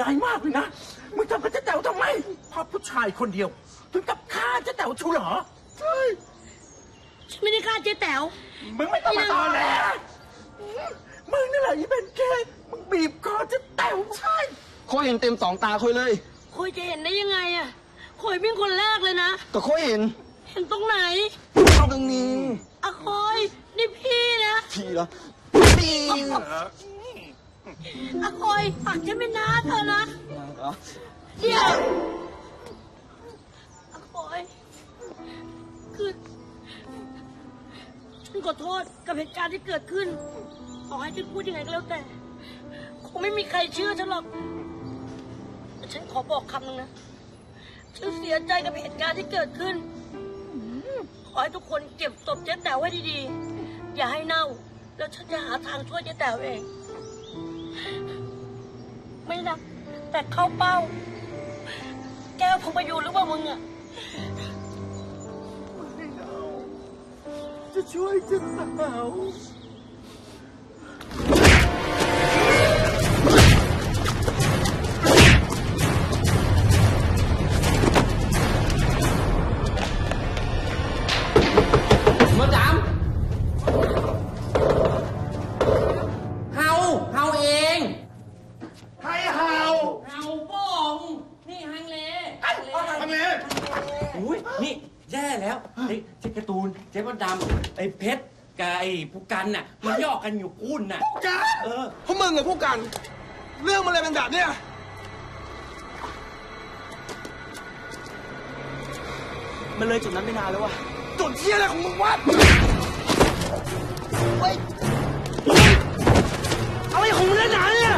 ร้ายมากเลยนะ มึงทำกับเจ๊แต๋วทำไมเพราะผู้ชายคนเดียว ถึงกับฆ่าเจ๊แต๋วชูเหรอใช่ฉันไม่ได้ฆ่าเจ๊แต๋ว มึงไม่ต้องมาตอแหลมึงนี่แหละอีแพนเค้กมึงบีบคอเจ๊แต๋วใช่ข้อยเห็นเต็มสองตาค่อยเลยคอยจะเห็นได้ยังไงอะคอยเป็นคนแรกเลยนะก็ค่อยเห็น เห็นตรงไหนเอาตรงนี้อะคอยนี่พี่นะ พี่เหรอพี่ อะคอยฝากฉันเป็นน้าเธอนะเหรอเดี๋ยวอะคอย คือฉันขอโทษกับเหตุการณ์ที่เกิดขึ้นต่อให้ฉันพูดยังไงก็แล้วแต่ คงไม่มีใครเชื่อฉันหรอกแต่ฉันขอบอกคำหนึ่งนะ ฉันเสียใจกับเหตุการณ์ที่เกิดขึ้น ขอให้ทุกคนเก็บศพเจ๊แต๋วไว้ดีๆ อย่าให้เน่า แล้วฉันจะหาทางช่วยเจ๊แต๋วเอง ไม่นะแต่เข้าเป้า แก้วพงมาอยูนหรือเปล่ามึงอะไม่เอาจะช่วยเจ๊แต๋ว ผู้กันน่ะมันย่อกันอยู่กุ้นน่ะจ้าเออ พวกมึงกับพวกกัน เรื่องมันอะไรเป็นแบบเนี้ยมันเลยจุดนั้นไม่นานแล้ววะจุดเที่ยอะไรของมึงวะเฮ้ยอะไรของมึงนักหนาเนี่ย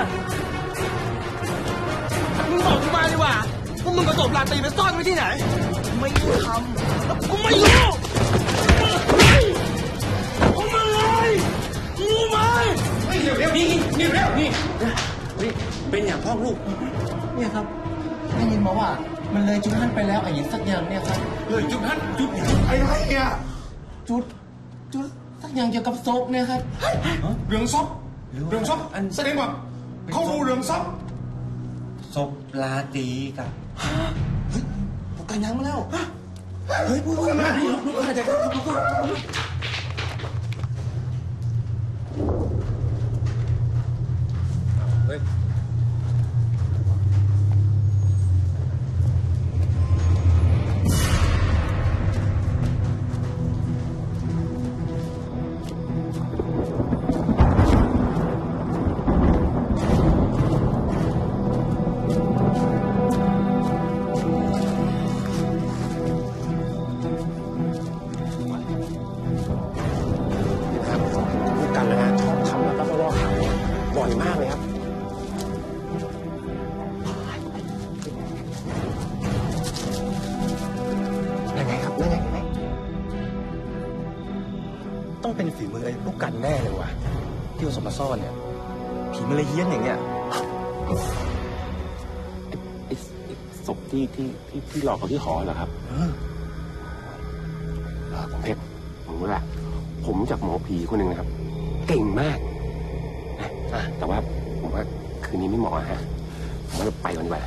มึงบอกกูมาดีกว่าพวกมึงกระสบลาตรีไปซ่อนไว้ที่ไหน ลูก เนี่ยครับได้ยินมาว่ามันเลยจุดนั้นไปแล้วไอ้สักอย่างเนี่ยครับเลยจุดนั้นจุดไอ้ไรเนี่ยจุดจุดสักอย่างเกี่ยวกับศพเนี่ยครับเรื่องซับเรื่องซับแสดงว่าเขารู้เรื่องซับศพลาตรีกับพวกกันยังมาแล้วเฮ้ยพูดกันนะครับ ผีมันเลยเฮี้ยนอย่างเงี้ยไอ้ไอ้ศพที่ที่ที่ที่หลอกเขาที่หอเหรอครับเออผมเพชรผมรู้ละผมจากหมอผีคนหนึ่งนะครับ เก่งมากนะอะแต่ว่าผมว่าคืนนี้ไม่เหมาะฮะผมว่าเราไปก่อนดีกว่า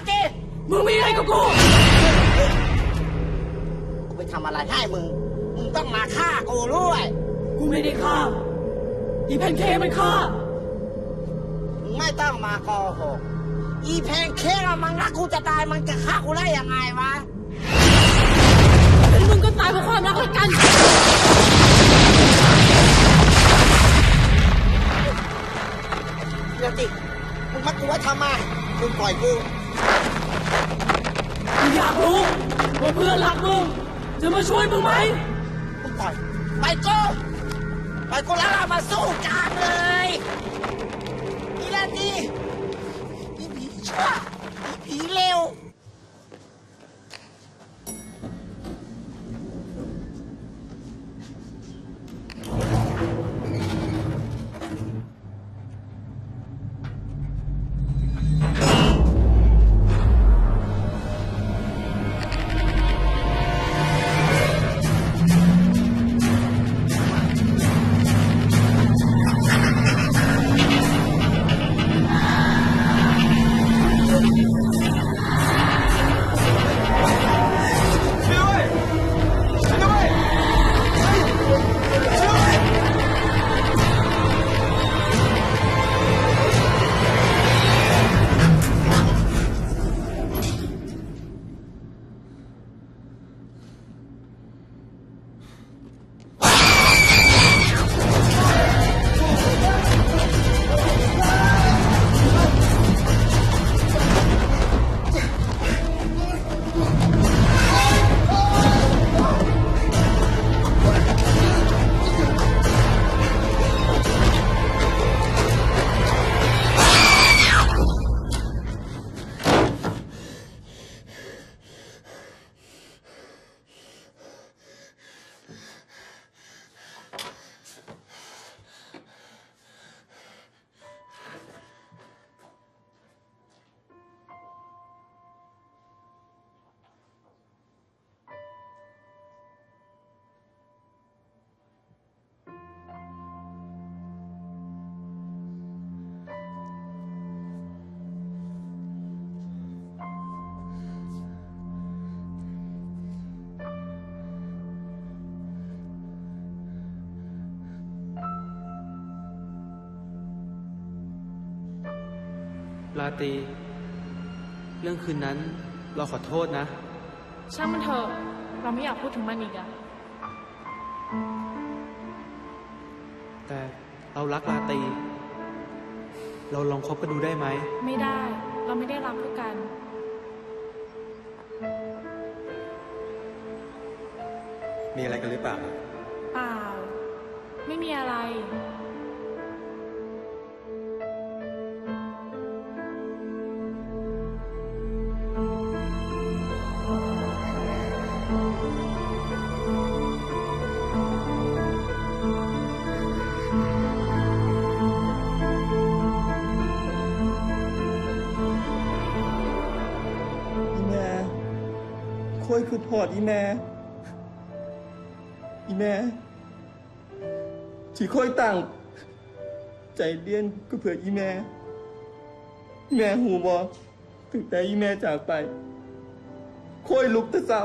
อีลากีมึงมีอะไรกับกูกูไปทำอะไรให้มึง มึงต้องมาฆ่ากูด้วย กูไม่ได้ฆ่าอีแพนเค้กมันฆ่ามึงไม่ต้องมาโกหกอีแพนเค้กอะมันรักกูจะตายมันจะฆ่ากูได้ยังไงวะเป็นมึงก็ตายเพราะความรักละกันเดี๋ยวติมึงมัดกูไว้ทำไมมึงปล่อยกู อยากรู้ว่าเพื่อนรักมึงจะมาช่วยมึงไหมไปล่อยไปกูไปกูแล้วเรามาสู้กันเลยอีแลนดีอีผีชั่วอีผีเลว ลาตรีเรื่องคืนนั้นเราขอโทษนะ ช่างมันเถอะ เราไม่อยากพูดถึงมันอีกอะแต่เรารักลาตรีเราลองคบกันดูได้ไหม ไม่ได้ เราไม่ได้รักเพื่อกัน มีอะไรกันหรือเปล่า เปล่า ไม่มีอะไร คือพอดอีแม่ อีแม่ที่ค่อยตั้ง ใจเลี้ยนก็เผื่ออีแม่ อีแม่หูบอถึงแต่อีแม่จากไปค่อยลุกแตะเศร้า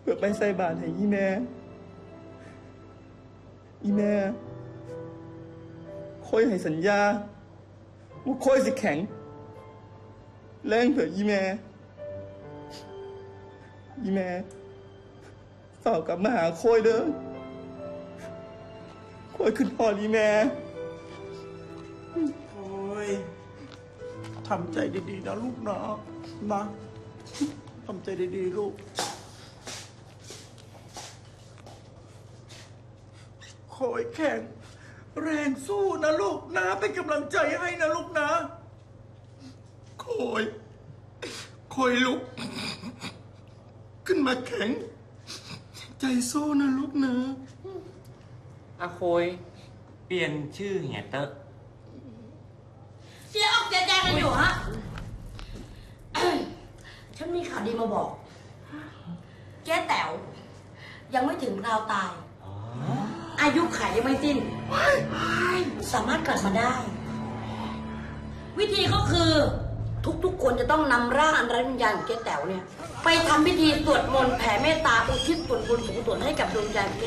เพื่อไปใส่บาตรให้อีแม่ อีแม่ค่อยให้สัญญาว่าค่อยสิแข็ง แรงเผื่ออีแม่ อีแม่ฝากกลับมาหาโคอยเด้อโคอยขึ้นพอดอีแม่โอ้ยทำใจดีๆนะลูกนะนะทำใจดีๆลูกคอยแข็ง แรงสู้นะลูกนะเป็นกำลังใจให้นะลูกนะคอยคอยลุก ขึ้นมาแข็ง ใจสู้นะลูกนะอาโคย เปลี่ยนชื่อเหียเตอะเสียออกเสียใจกันอยู่ฮะ ฉันมีข่าวดีมาบอกแก้แต๋วยังไม่ถึงคราวตาย อายุขัยยังไม่สิ้น สามารถกลับมาได้ วิธีก็คือ ทุกๆ คนจะต้องนำร่างอันไร้วิญญาณของเจ๊แต๋วเนี่ยไปทำพิธีสวดมนต์แผ่เมตตาอุทิศส่วนบุญส่วนกุศลให้กับดวงวิญญาณข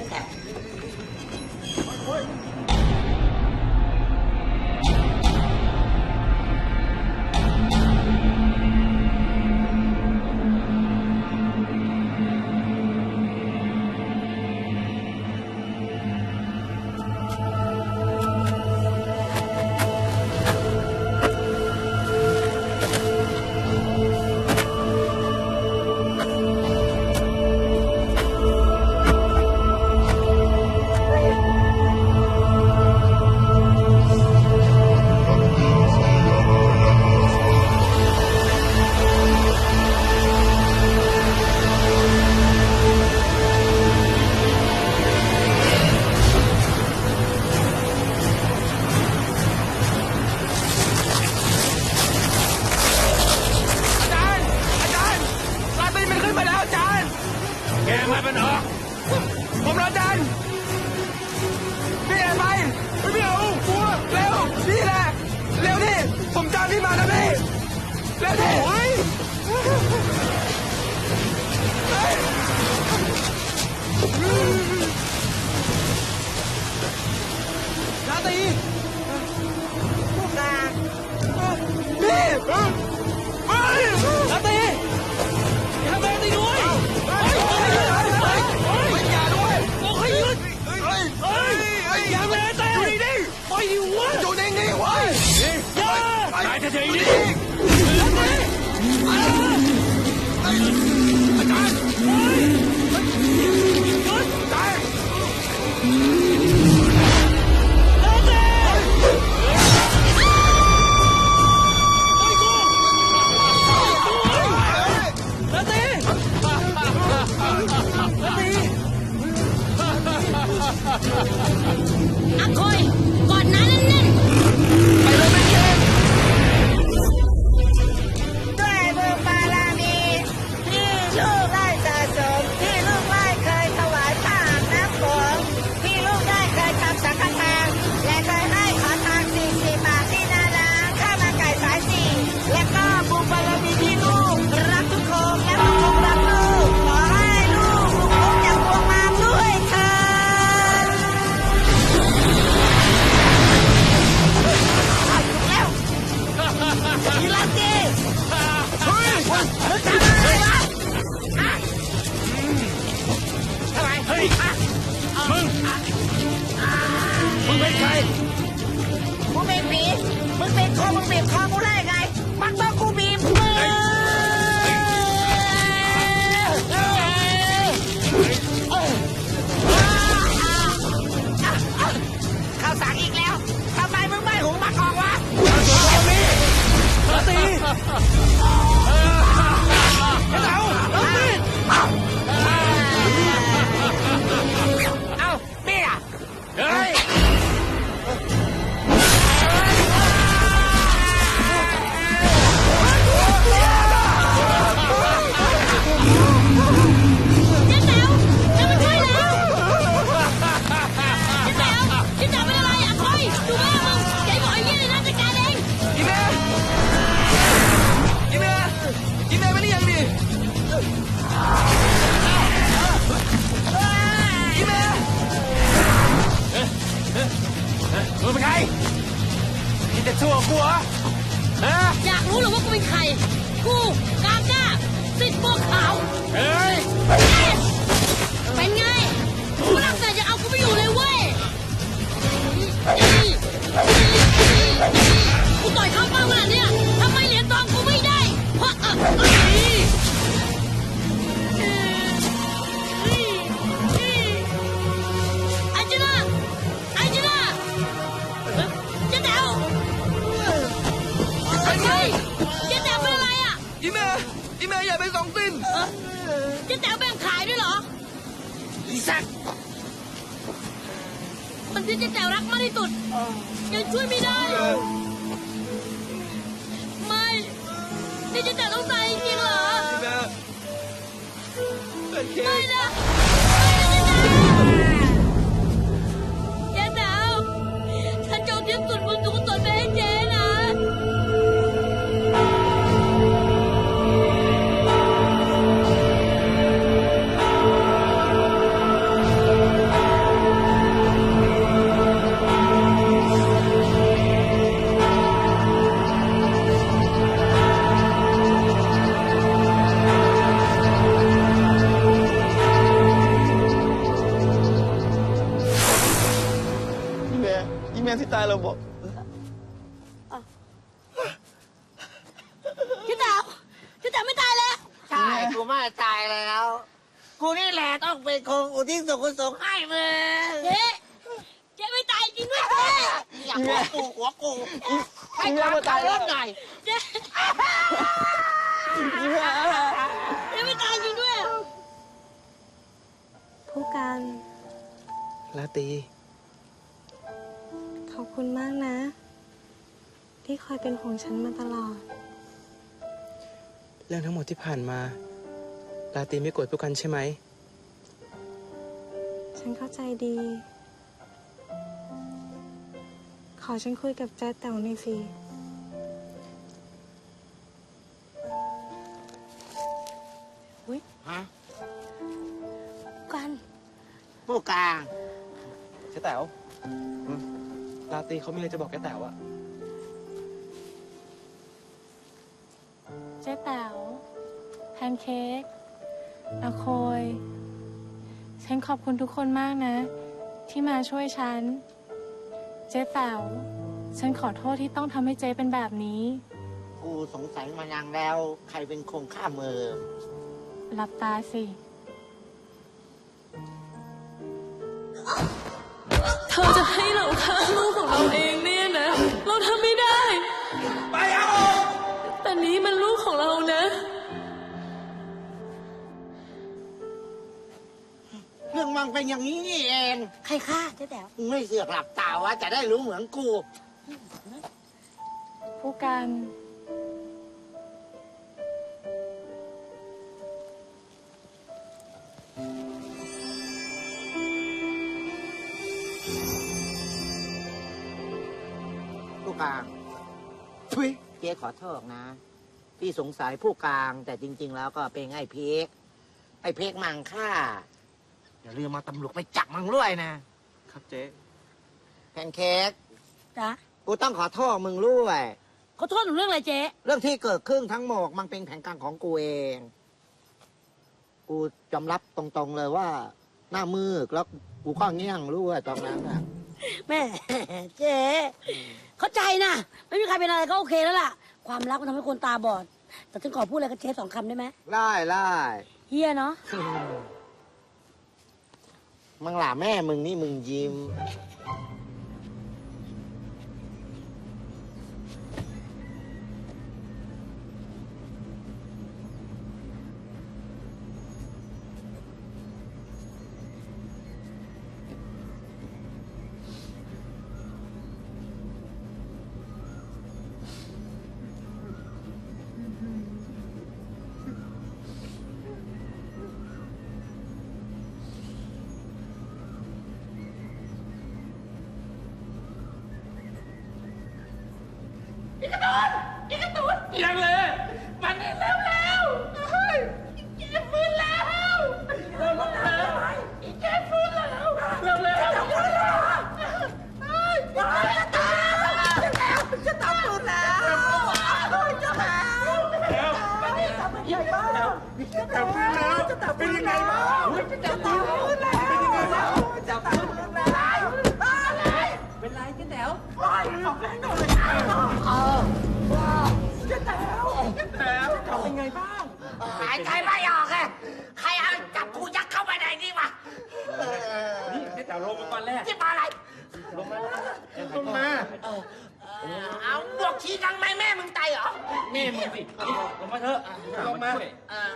มึปิดคอมึงบียบคอกูได้ไง เป็นใครกูกามได้ ที่แต้วแบ่งขายด้วยเหรอ อีสัตว์มันที่เจ๊แต๋วรักมากที่สุดยังช่วยไม่ได้ ไม่ นี่เจ๊แต๋วต้องตายจริงเหรอ ไม่นะ yan si Talobo. Chị Tạo Chị Tạo mới tài lẹ ใช่ กูมาตายแล้ว กูนี่แหละต้องเป็นคงอุทิศส่วนกุศลให้มึง Chị Chị mới tài chị mới tài อย่าหัวกูหัวกูให้กางตายรถหน่อย Chị Chị mới tài chị mới ผู้การ ลาตรี ขอบคุณมากนะ ที่คอยเป็นห่วงฉันมาตลอด เรื่องทั้งหมดที่ผ่านมาลาตีไม่โกรธพวกกันใช่ไหม ฉันเข้าใจดี ขอฉันคุยกับแจ๊ดแต๋วหน่อยสิอุ้ยฮะกันพวกกลางเจ๊แต๋ว อืมลาตรีเขามีอะไรจะบอกแกแต๋วอะเจ๊แต๋วแพนเค้กอาโคย ฉันขอบคุณทุกคนมากนะ ที่มาช่วยฉัน เจ๊แต๋วฉันขอโทษที่ต้องทำให้เจ๊เป็นแบบนี้ กูสงสัยมานานแล้ว ใครเป็นคงฆ่ามือ หลับตาสิ เรื่องมันเป็นอย่างนี้นี่เองใครฆ่าเจ๊แต๋วมึงไม่เสือกหลับตาวะจะได้รู้เหมือนกู ผู้กันผู้กลางทุยเจ๊ขอโทษนะ พี่สงสัยผู้กลางแต่จริง ๆ แล้วก็เป็นไอ้เพกไอ้เพกมังค่า อย่าลืมมาตำรวจไปจับมังด้วยนะ ครับเจ๊แพนเค้กจ๊ะกูต้องขอโทษมึงด้วยเขาโทษหนูเรื่องอะไรเจ๊ เรื่องที่เกิดขึ้นทั้งหมดมันเป็นแผนการของกูเอง กูยอมรับตรงๆเลยว่า หน้ามืดแล้วกูก็เงี้ยงรู้ว่าตรงนั้นอะแม่ เจ๊เข้าใจนะไม่มีใครเป็นอะไรก็โอเคแล้วล่ะ ความรักมันทำให้คนตาบอด แต่ฉันขอพูดอะไรกับเจ๊สองคำได้ไหมได้ได้เฮียเนาะ มึงหล่าแม่มึงนี่มึงยิ้มายใจไม่ออกเลยใครเอาจับกูยัดเข้าไปในนี่วะนี่เจ๊แต๋วลงมาก่อนแรกที่มาอะไร ลงมาเอาบวกชี้กังไหมแม่มึงตายเหรอ แม่มึงสินี่ลงมาเถอะลงมาช่วยเออ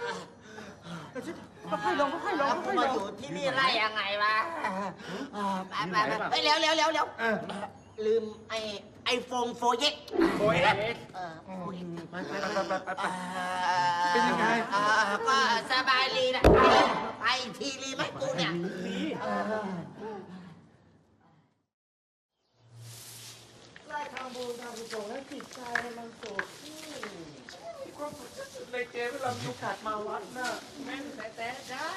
ค่อยลงค่อยลงค่อยลงมาอยู่ที่นี่ไล่ยังไงวะเออไปไปไปไปเร็วเร็วเร็วเร็วเออลืมไอ ไอโฟนโฟเย็กโอ้ยเออไปไปไปไปไปไปเป็นยังไงก็สบายดีนะไปอีกทีรีไหมกูเนี่ยไล่ทำบุญทำกุศลให้จิตใจมันสุขในเกมเวลามีโอกาสมาวัดน่ะแม่แต่แต่เจ้า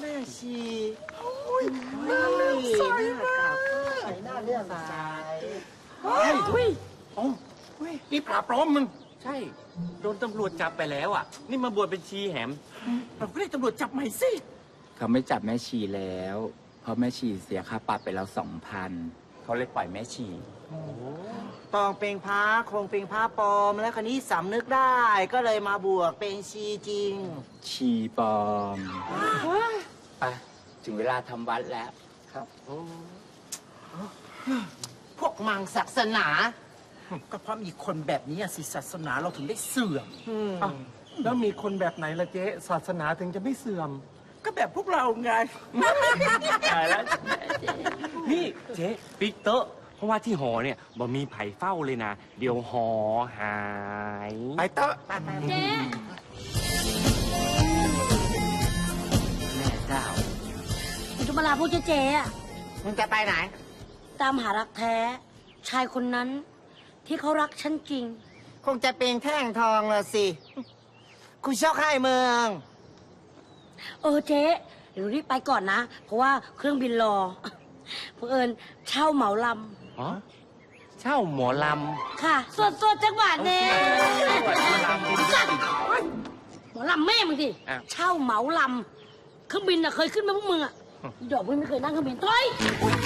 แม่ชี น่าเลื่อมใสมาก หน้าเลื่อมใส เฮ้ยเฮ้ยโอ้ยนี่ปราบปรอมมึงใช่ โดนตำรวจจับไปแล้วอะ นี่มาบวชเป็นชีแหมเราก็ได้ตำรวจจับใหม่สิ เขาไม่จับแม่ชีแล้ว เพราะแม่ชีเสียค่าปรับไปแล้วสองพันเขาเลยปล่อยแม่ชี ตองเป็นพระคงเป็นพระปลอม แล้วคนนี้สำนึกได้ ก็เลยมาบวชเป็นชีจริง ชีปลอมไปถึงเวลาทำวัดแล้วครับ พวกมังศาสนา ก็เพราะมีคนแบบนี้อะสิศาสนาเราถึงได้เสื่อม อ้าวแล้วมีคนแบบไหนล่ะเจ๊ศาสนาถึงจะไม่เสื่อม ก็แบบพวกเราไง ตายแล้วนี่เจ๊ปิ๊กเตอะเพราะว่าที่หอเนี่ยบ่มีไผ่เฝ้าเลยนะ เดี๋ยวหอหาย ไปเตอะเจ๊แม่เจ้าผมจะมาลาพวกเจ๊ๆอะ มึงจะไปไหน ตามหารักแท้ ชายคนนั้น ที่เขารักฉันจริง คงจะเป็นแท่งทองละสิกูชอบให้เมือง เออเจ๊ดี๋ยวรีบไปก่อนนะ เพราะว่าเครื่องบินรอเพื่อเอิญเช่าเหมาลอ๋อเช่าหมอลำค่ะสวดสวดจังหวัดเน่สัตว์หมอลำแม่มึงดิอ้าวเช่าเหมาลำเครื่องบินอะเคยขึ้นมาพวกมึงอะอีดอกมึงไม่เคยนั่งเครื่องบินถอยหัน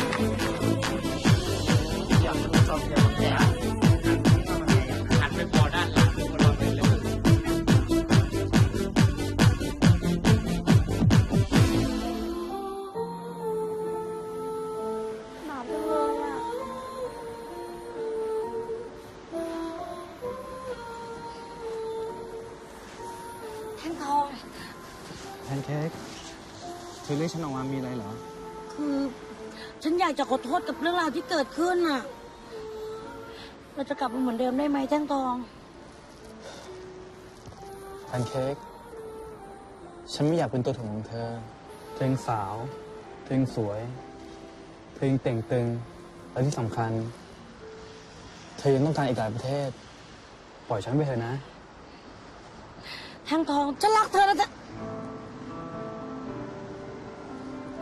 เธอเรียกฉันออกมามีอะไรเหรอ คือ ฉันอยากจะขอโทษกับเรื่องราวที่เกิดขึ้นน่ะ เราจะกลับมาเหมือนเดิมได้ไหมแท่งทองแพนเค้ก ฉันไม่อยากเป็นตัวถ่วงของเธอ เธอยังสาว เธอยังสวย เธอยังเต่งตึง และที่สำคัญ เธอยังต้องการอีกหลายประเทศ ปล่อยฉันไปเถอะนะ แท่งทองฉันรักเธอนะจ๊ะ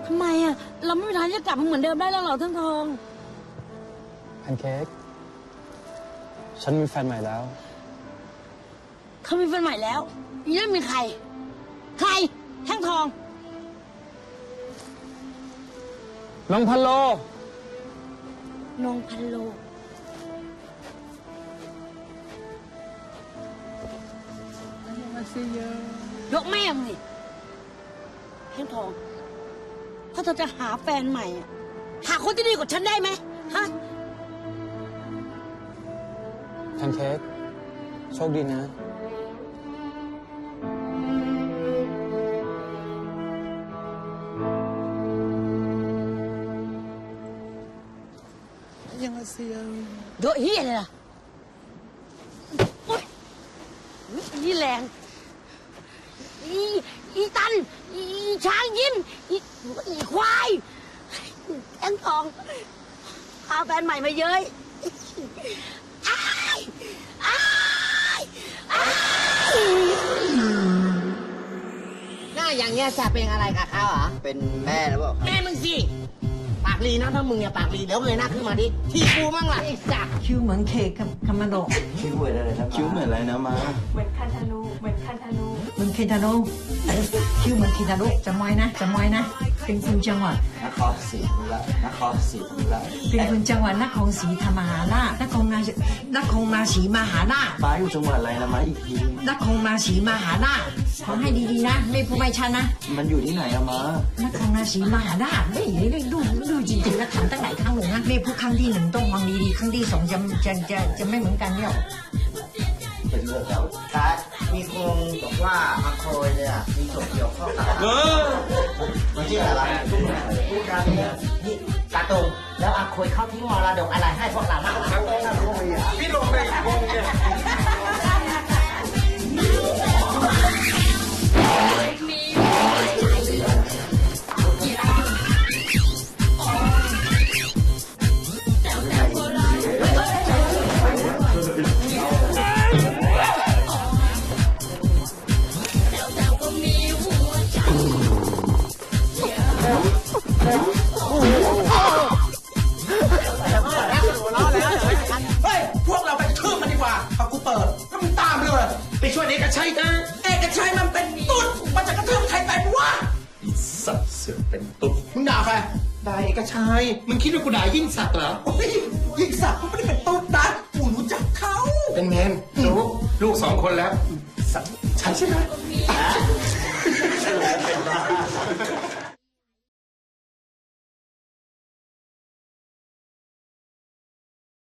ทำไมอะ เราไม่มีทางที่จะกลับมาเหมือนเดิมได้แล้วเหรอแท่งทองแพนเค้กฉันมีแฟนใหม่แล้ว เขามีแฟนใหม่แล้วยังไม่มีใคร ใครแท่งทอง น้องพันโล นงพันโลยกแม่มึงดิแท่งทอง ถ้าเธอจะหาแฟนใหม่อะหาคนที่ดีกว่าฉันได้ไหมฮะ แพนเค้กโชคดีนะ โดยเฮียเลยล่ะโอ๊ยนี่แรง อีอีตัน อีช้างยิ้ม อี อีควายแองทองพาแฟนใหม่มาเย้ยอ้ายอ้ายอ้ายหน้าอย่างเงี้ยจะเป็นอะไรกับเขาเหรอ เป็นแม่แล้วบอกแม่มึงสิ ปากลีนะถ้ามึงเนี่ยปากลีเดี๋ยวเงยหน้าขึ้นมาดิ ทีกูมั่งล่ะไอ้สักคิ้วเหมือนเคกกับคามาโดะคิ้วเหมือนอะไรนะคิ้วเหมือนอะไรนะมา เหมือนคันธนู เหมือนคันธนูเห มือนเคนทาโนคิ้วเหมือนเคนทาโนจำไว้นะจำไว้นะเป็นคนจังหวัดนครศรีธรรมราชนครศรีธรรมราชเป็นคนจังหวัดนครศรีธรรมราชนครราชนครราชสีมหาราชมาอยู่จังหวัดอะไรนะมาอีกทีนครราชสีมหาราชขอให้ดีๆนะ ไม่พูดไม่ชันนะ มันอยู่ที่ไหนอะมานครราชสีมหาราชไม่ได้ดูดูจริงๆแล้วถามตั้งหลายครั้งหนูนะไม่พูดครั้งที่หนึ่งต้องฟังดีๆครั้งที่สองจะจะจะจะไม่เหมือนกันเนี่ย เป็นเรื่องแล้วครับมีคนบอกว่าอาโคยเนี่ยมีส่วนเกี่ยวข้องกับเออมันชื่ออะไรพูดกันเนี่ยนี่กาตูนแล้วอาคุยเขาทิ้งมรดกอะไรให้พวกเราบ้างล่ะพี่ลงไปวงเนี่ย